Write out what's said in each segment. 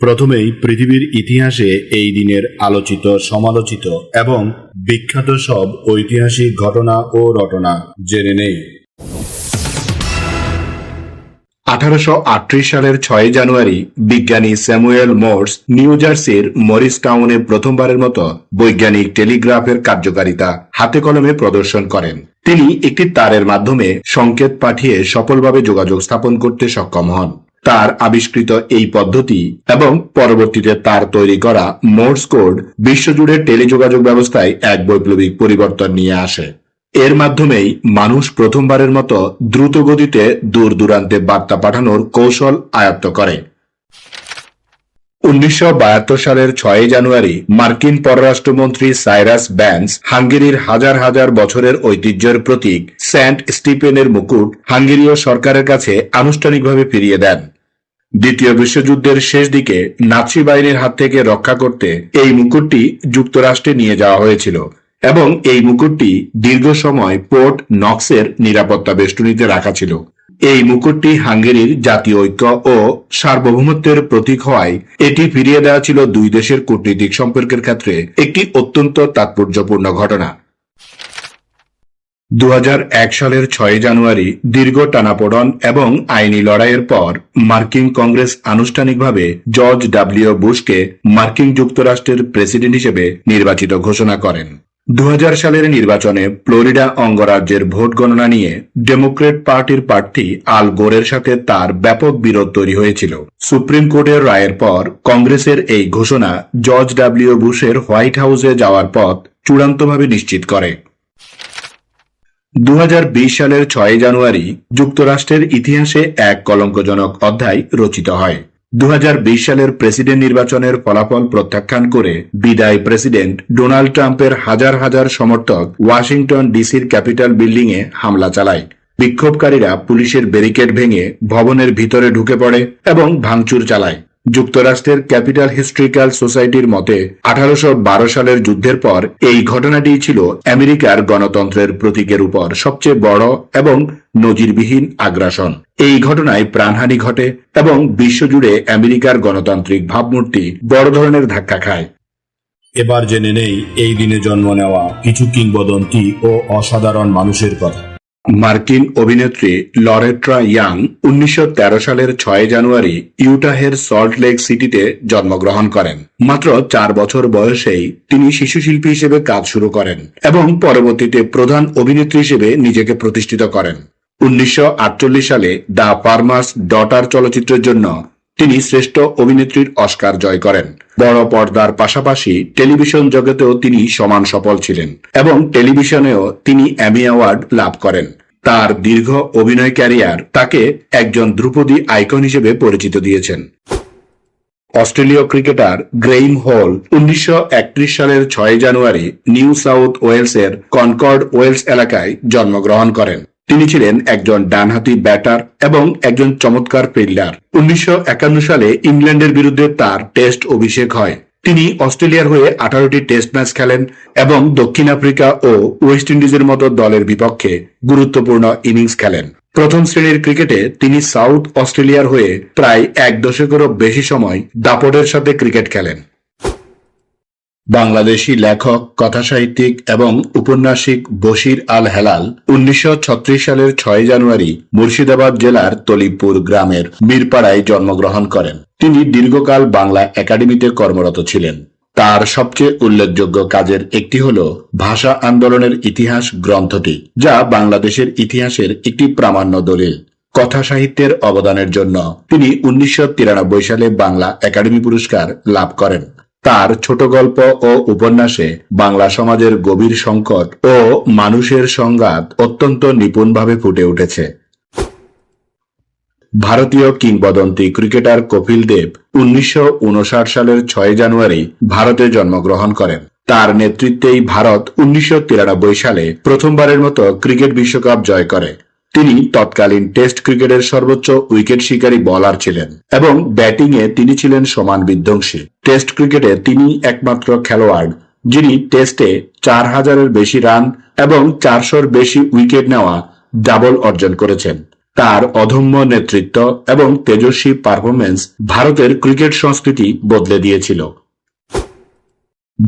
প্রথমেই পৃথিবীর ইতিহাসে এই দিনের আলোচিত, সমালোচিত এবং বিখ্যাত সব ঐতিহাসিক ঘটনা ও রটনা জেনে নেই। আঠারোশ আটত্রিশ সালের ছয় জানুয়ারি, বিজ্ঞানী স্যামুয়েল মোর্স নিউ জার্সির মরিস টাউনে প্রথমবারের মতো বৈজ্ঞানিক টেলিগ্রাফের কার্যকারিতা হাতে কলমে প্রদর্শন করেন। তিনি একটি তারের মাধ্যমে সংকেত পাঠিয়ে সফলভাবে যোগাযোগ স্থাপন করতে সক্ষম হন। তার আবিষ্কৃত এই পদ্ধতি এবং পরবর্তীতে তার তৈরি করা মোর্স কোড বিশ্বজুড়ে টেলিযোগাযোগ ব্যবস্থায় এক বৈপ্লবিক পরিবর্তন নিয়ে আসে। এর মাধ্যমেই মানুষ প্রথমবারের মতো দ্রুত গতিতে দূর দূরান্তে বার্তা পাঠানোর কৌশল আয়ত্ত করে। উনিশশো বাহাত্তর সালের ছয় জানুয়ারি মার্কিন পররাষ্ট্রমন্ত্রী সাইরাস ব্যান্স হাঙ্গেরির হাজার হাজার বছরের ঐতিহ্যের প্রতীক সেন্ট স্টিফেনের মুকুট হাঙ্গেরীয় সরকারের কাছে আনুষ্ঠানিকভাবে ফিরিয়ে দেন। দ্বিতীয় বিশ্বযুদ্ধের শেষ দিকে নাৎসি বাহিনীর হাত থেকে রক্ষা করতে এই মুকুটটি যুক্তরাষ্ট্রে নিয়ে যাওয়া হয়েছিল এবং এই মুকুটটি দীর্ঘ সময় পোর্ট নক্সের নিরাপত্তা বেষ্টনীতে রাখা ছিল। এই মুকুটটি হাঙ্গেরির জাতীয় ঐক্য ও সার্বভৌমত্বের প্রতীক হওয়ায় এটি ফিরিয়ে দেওয়া ছিল দুই দেশের কূটনৈতিক সম্পর্কের ক্ষেত্রে একটি অত্যন্ত তাৎপর্যপূর্ণ ঘটনা। দু হাজার এক সালের ছয় জানুয়ারি দীর্ঘ টানাপোড়ন এবং আইনি লড়াইয়ের পর মার্কিন কংগ্রেস আনুষ্ঠানিকভাবে জর্জ ডাব্লিউ বুশকে মার্কিন যুক্তরাষ্ট্রের প্রেসিডেন্ট হিসেবে নির্বাচিত ঘোষণা করেন। দু হাজার সালের নির্বাচনে ফ্লোরিডা অঙ্গরাজ্যের ভোট গণনা নিয়ে ডেমোক্রেট পার্টির প্রার্থী আল গোরের সাথে তার ব্যাপক বিরোধ তৈরি হয়েছিল। সুপ্রিম কোর্টের রায়ের পর কংগ্রেসের এই ঘোষণা জর্জ ডাব্লিউ বুশের হোয়াইট হাউসে যাওয়ার পথ চূড়ান্তভাবে নিশ্চিত করে। দু হাজার বিশ সালের ছয় জানুয়ারি যুক্তরাষ্ট্রের ইতিহাসে এক কলঙ্কজনক অধ্যায় রচিত হয়। দু হাজার বিশ সালের প্রেসিডেন্ট নির্বাচনের ফলাফল প্রত্যাখ্যান করে বিদায় প্রেসিডেন্ট ডোনাল্ড ট্রাম্পের হাজার হাজার সমর্থক ওয়াশিংটন ডিসির ক্যাপিটাল বিল্ডিং এ হামলা চালায়। বিক্ষোভকারীরা পুলিশের ব্যারিকেড ভেঙে ভবনের ভিতরে ঢুকে পড়ে এবং ভাঙচুর চালায়। যুক্তরাষ্ট্রের ক্যাপিটাল হিস্ট্রিক্যাল সোসাইটির মতে, আঠারোশ বারো সালের যুদ্ধের পর এই ঘটনাটি ছিল আমেরিকার গণতন্ত্রের প্রতীকের উপর সবচেয়ে বড় এবং নজিরবিহীন আগ্রাসন। এই ঘটনায় প্রাণহানি ঘটে এবং বিশ্বজুড়ে আমেরিকার গণতান্ত্রিক ভাবমূর্তি বড় ধরনের ধাক্কা খায়। এবার জেনে নেই, এই দিনে জন্ম নেওয়া কিছু কিংবদন্তি ও অসাধারণ মানুষের কথা। মার্কিন অভিনেত্রী লরেট্রা ইয়াং উনিশশো তেরো সালের ছয় জানুয়ারি ইউটাহের সল্ট লেক সিটিতে জন্মগ্রহণ করেন। মাত্র চার বছর বয়সেই তিনি শিশু শিল্পী হিসেবে কাজ শুরু করেন এবং পরবর্তীতে প্রধান অভিনেত্রী হিসেবে নিজেকে প্রতিষ্ঠিত করেন। উনিশশো আটচল্লিশ সালে দ্য ফার্মার্স ডটার চলচ্চিত্রের জন্য তিনি শ্রেষ্ঠ অভিনেত্রীর অস্কার জয় করেন। বড় পর্দার পাশাপাশি টেলিভিশন জগতেও তিনি সমান সফল ছিলেন এবং টেলিভিশনেও তিনি অ্যামি অ্যাওয়ার্ড লাভ করেন। তার দীর্ঘ অভিনয় ক্যারিয়ার তাকে একজন ধ্রুপদী আইকন হিসেবে পরিচিত দিয়েছেন। অস্ট্রেলীয় ক্রিকেটার গ্রেইম হল উনিশশো সালের ছয় জানুয়ারি নিউ সাউথ ওয়েলসের কনকর্ড ওয়েলস এলাকায় জন্মগ্রহণ করেন। তিনি ছিলেন একজন ডানহাতি ব্যাটার এবং একজন চমৎকার ফিল্ডার। উনিশশো একান্ন সালে ইংল্যান্ডের বিরুদ্ধে তার টেস্ট অভিষেক হয়। তিনি অস্ট্রেলিয়ার হয়ে আঠারোটি টেস্ট ম্যাচ খেলেন এবং দক্ষিণ আফ্রিকা ও ওয়েস্ট ইন্ডিজের মতো দলের বিপক্ষে গুরুত্বপূর্ণ ইনিংস খেলেন। প্রথম শ্রেণির ক্রিকেটে তিনি সাউথ অস্ট্রেলিয়ার হয়ে প্রায় এক দশকেরও বেশি সময় দাপটের সাথে ক্রিকেট খেলেন। বাংলাদেশী লেখক, কথাসাহিত্যিক এবং উপন্যাসিক বশির আল হেলাল উনিশশো ছত্রিশ সালের ছয় জানুয়ারি মুর্শিদাবাদ জেলার তলিপুর গ্রামের মিরপাড়ায় জন্মগ্রহণ করেন। তিনি দীর্ঘকাল বাংলা একাডেমিতে কর্মরত ছিলেন। তার সবচেয়ে উল্লেখযোগ্য কাজের একটি হল ভাষা আন্দোলনের ইতিহাস গ্রন্থটি, যা বাংলাদেশের ইতিহাসের একটি প্রামাণ্য দলিল। কথা সাহিত্যের অবদানের জন্য তিনি উনিশশো তিরানব্বই সালে বাংলা একাডেমি পুরস্কার লাভ করেন। তার ছোট গল্প ও উপন্যাসে বাংলা সমাজের গভীর সংকট ও মানুষের সংঘাত অত্যন্ত নিপুণভাবে ফুটে উঠেছে। ভারতীয় কিংবদন্তি ক্রিকেটার কপিল দেব উনিশশো উনষাট সালের ছয় জানুয়ারি ভারতে জন্মগ্রহণ করেন। তার নেতৃত্বেই ভারত উনিশশো সালে প্রথমবারের মতো ক্রিকেট বিশ্বকাপ জয় করে। তিনি তৎকালীন টেস্ট ক্রিকেটের সর্বোচ্চ উইকেট শিকারী বোলার ছিলেন এবং ব্যাটিংয়ে তিনি ছিলেন সমান বিধ্বংসী। টেস্ট ক্রিকেটে তিনি একমাত্র খেলোয়াড়, যিনি টেস্টে চার হাজারের বেশি রান এবং চারশোর বেশি উইকেট নেওয়া ডাবল অর্জন করেছেন। তার অধম্য নেতৃত্ব এবং তেজস্বী পারফরমেন্স ভারতের ক্রিকেট সংস্কৃতি বদলে দিয়েছিল।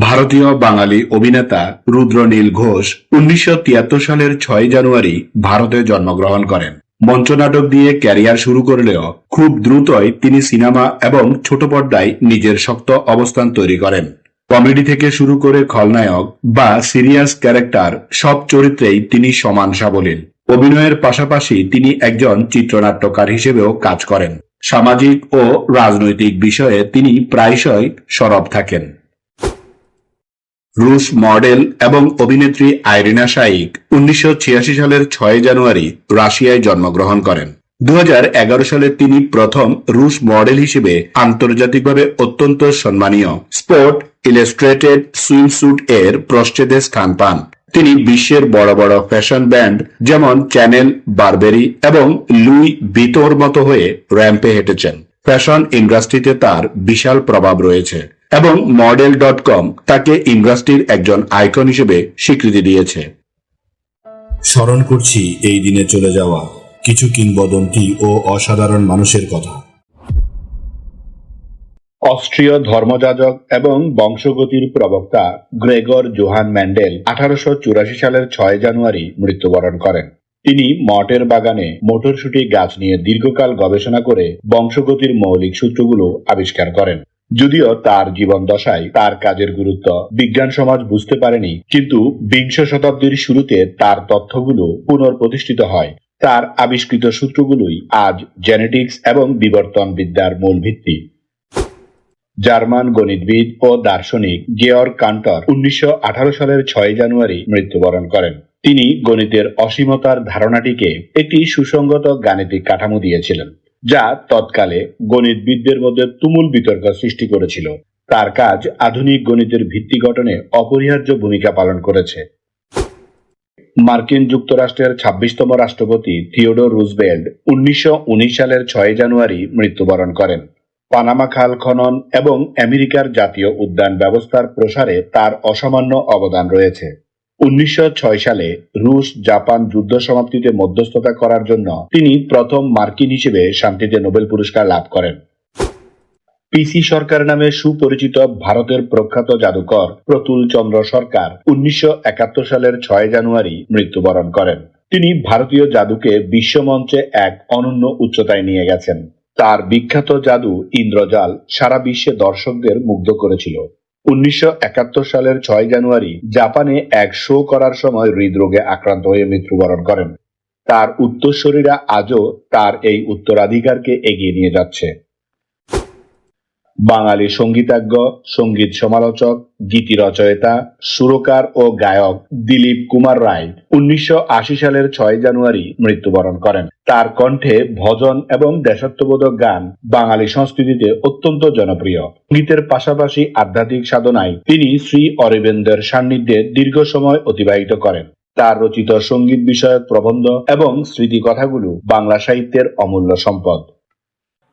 ভারতীয় বাঙালি অভিনেতা রুদ্রনীল ঘোষ উনিশশো তিয়াত্তর সালের ছয় জানুয়ারি ভারতে জন্মগ্রহণ করেন। মঞ্চনাটক দিয়ে ক্যারিয়ার শুরু করলেও খুব দ্রুতই তিনি সিনেমা এবং ছোট পর্দায় নিজের শক্ত অবস্থান তৈরি করেন। কমেডি থেকে শুরু করে খলনায়ক বা সিরিয়াস ক্যারেক্টার সব চরিত্রেই তিনি সমান সাবলীল। অভিনয়ের পাশাপাশি তিনি একজন চিত্রনাট্যকার হিসেবেও কাজ করেন। সামাজিক ও রাজনৈতিক বিষয়ে তিনি প্রায়শই সরব থাকেন। রুশ মডেল এবং অভিনেত্রী আইরিনা শাইক উনিশশো ছিয়াশি সালের ছয় জানুয়ারি রাশিয়ায় জন্মগ্রহণ করেন। দু হাজার এগারো সালে তিনি প্রথম রুশ মডেল হিসেবে আন্তর্জাতিকভাবে অত্যন্ত সম্মানীয় স্পোর্ট ইলাস্ট্রেটেড সুইমস্যুট এর প্রশ্চেদে স্থান পান। তিনি বিশ্বের বড় বড় ফ্যাশন ব্যান্ড যেমন চ্যানেল, বারবেরি এবং লুই বিতোর মতো হয়ে র্যাম্পে হেঁটেছেন। ফ্যাশন ইন্ডাস্ট্রিতে তার বিশাল প্রভাব রয়েছে। এবং মডেল ডট কম তাকে ইন্ডাস্ট্রির একজন আইকন হিসেবে স্বীকৃতি দিয়েছে। স্মরণ করছি এই দিনে চলে যাওয়া কিছু কিংবদন্তি ও অসাধারণ মানুষের কথা। অস্ট্রীয় ধর্মযাজক এবং বংশগতির প্রবক্তা গ্রেগর জোহান ম্যান্ডেল আঠারোশ চুরাশি সালের ছয় জানুয়ারি মৃত্যুবরণ করেন। তিনি মটের বাগানে মোটরশুটি গাছ নিয়ে দীর্ঘকাল গবেষণা করে বংশগতির মৌলিক সূত্রগুলো আবিষ্কার করেন। যদিও তার জীবন দশায় তার কাজের গুরুত্ব বিজ্ঞান সমাজ বুঝতে পারেনি, কিন্তু বিংশ শতাব্দীর শুরুতে তার তথ্যগুলো পুনর্প্রতিষ্ঠিত হয়। তার আবিষ্কৃত সূত্রগুলোই আজ জেনেটিক্স এবং বিবর্তন বিদ্যার মূল ভিত্তি। জার্মান গণিতবিদ ও দার্শনিক গেয়র্গ কান্টর উনিশশো আঠারো সালের ছয় জানুয়ারি মৃত্যুবরণ করেন। তিনি গণিতের অসীমতার ধারণাটিকে একটি সুসংগত গাণিতিক কাঠামো দিয়েছিলেন। যা তৎকালে গণিতবিদদের মধ্যে তুমুল বিতর্ক সৃষ্টি করেছিল। তার কাজ আধুনিক গণিতের ভিত্তি গঠনে অপরিহার্য ভূমিকা পালন করেছে। মার্কিন যুক্তরাষ্ট্রের ছাব্বিশতম রাষ্ট্রপতি থিওডোর রুজভেল্ট উনিশশো উনিশ সালের ছয় জানুয়ারি মৃত্যুবরণ করেন। পানামা খাল খনন এবং আমেরিকার জাতীয় উদ্যান ব্যবস্থার প্রসারে তার অসামান্য অবদান রয়েছে। উনিশশো ছয় সালে রুশ জাপান যুদ্ধ সমাপ্তিতে মধ্যস্থতা করার জন্য তিনি প্রথম মার্কিন হিসেবে শান্তিতে নোবেল পুরস্কার লাভ করেন। পিসি সরকার নামে সুপরিচিত ভারতের প্রখ্যাত জাদুকর প্রতুল চন্দ্র সরকার উনিশশো একাত্তর সালের ছয় জানুয়ারি মৃত্যুবরণ করেন। তিনি ভারতীয় জাদুকে বিশ্বমঞ্চে এক অনন্য উচ্চতায় নিয়ে গেছেন। তার বিখ্যাত জাদু ইন্দ্রজাল সারা বিশ্বে দর্শকদের মুগ্ধ করেছিল। উনিশশো একাত্তর সালের ছয় জানুয়ারি জাপানে এক শো করার সময় হৃদরোগে আক্রান্ত হয়ে মৃত্যুবরণ করেন। তার উত্তরসূরিরা আজও তার এই উত্তরাধিকারকে এগিয়ে নিয়ে যাচ্ছে। বাঙালি সঙ্গীতাজ্ঞ, সংগীত সমালোচক, গীতি রচয়িতা, সুরকার ও গায়ক দিলীপ কুমার রায় উনিশশো আশি সালের ছয় জানুয়ারি মৃত্যুবরণ করেন। তার কণ্ঠে ভজন এবং দেশাত্মবোধক গান বাঙালি সংস্কৃতিতে অত্যন্ত জনপ্রিয়। সঙ্গীতের পাশাপাশি আধ্যাত্মিক সাধনায় তিনি শ্রী অরবিন্দের সান্নিধ্যে দীর্ঘ সময় অতিবাহিত করেন। তার রচিত সংগীত বিষয়ক প্রবন্ধ এবং স্মৃতিকথাগুলো বাংলা সাহিত্যের অমূল্য সম্পদ।